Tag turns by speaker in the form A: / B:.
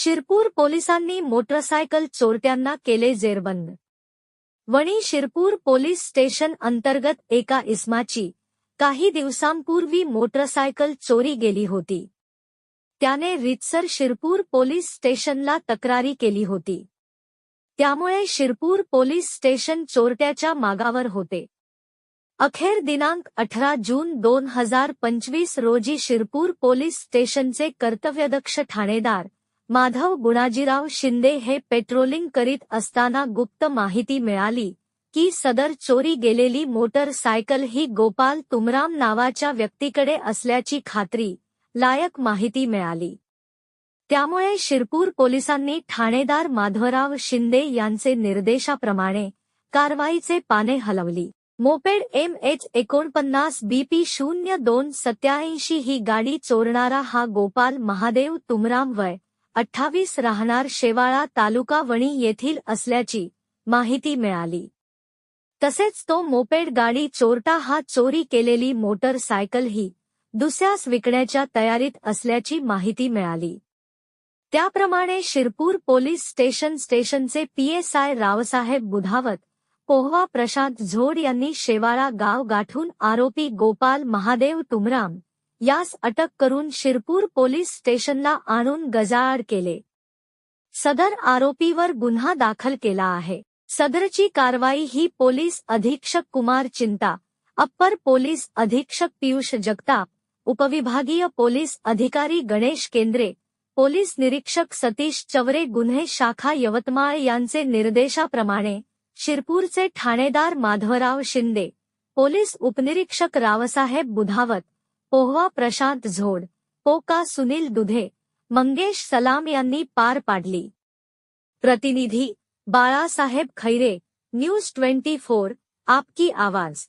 A: शिरपूर पोलिसांनी मोटरसायकल चोरट्यांना केले जेरबंद. वणी शिरपूर पोलीस स्टेशन अंतर्गत एका इस्माची काही दिवसांपूर्वी मोटरसायकल चोरी गेली होती. त्याने रितसर शिरपूर पोलीस स्टेशनला तक्रारी केली होती. त्यामुळे शिरपूर पोलीस स्टेशन चोरट्याच्या मागावर होते. अखेर दिनांक अठरा जून दोन हजार पंचवीस रोजी शिरपूर पोलीस स्टेशनचे कर्तव्यदक्ष ठाणेदार माधव गुणाजीराव शिंदे हे पेट्रोलिंग करीत असताना गुप्त माहिती मिळाली की सदर चोरी गेलेली मोटरसायकल ही गोपाल तुमराम नावाच्या व्यक्तीकडे असल्याची खात्री लायक माहिती मिळाली. त्यामुळे शिरपूर पोलिसांनी ठाणेदार माधवराव शिंदे यांचे निर्देशाप्रमाणे कारवाईचे पाने हलवली. मोपेड एम एच एकोणपन्नास बीपी शून्य दोन सत्याऐंशी ही गाडी चोरणारा हा गोपाल महादेव तुमराम वय अठ्ठावीस राहणार शेवाळा तालुका वणी येथील असल्याची माहिती मिळाली. तसेच तो मोपेड गाडी चोरटा हा चोरी केलेली मोटरसायकल ही दुसऱ्यास विकण्याच्या तयारीत असल्याची माहिती मिळाली. त्याप्रमाणे शिरपूर पोलीस स्टेशन स्टेशनचे पीएसआय रावसाहेब बुधावत पोहवा प्रशांत झोड यांनी शेवाळा गाव गाठून आरोपी गोपाल महादेव तुमराम यास अटक करून शिरपूर पोलीस स्टेशनला आणून गजाआड केले. सदर आरोपीवर गुन्हा दाखल केला आहे. सदरची कारवाई ही पोलीस अधीक्षक कुमार चिंता अप्पर पोलीस अधीक्षक पियुष जगताप उपविभागीय पोलीस अधिकारी गणेश केंद्रे पोलीस निरीक्षक सतीश चवरे गुन्हे शाखा यवतमाळ यांचे निर्देशाप्रमाणे शिरपूरचे ठाणेदार माधवराव शिंदे पोलीस उपनिरीक्षक रावसाहेब बुधावत पोहवा प्रशांत झोड, पोका सुनील दुधे, मंगेश सलाम यांनी पार पाडली. प्रतिनिधी Balasaheb Khaire, news twenty four, आपकी आवाज़.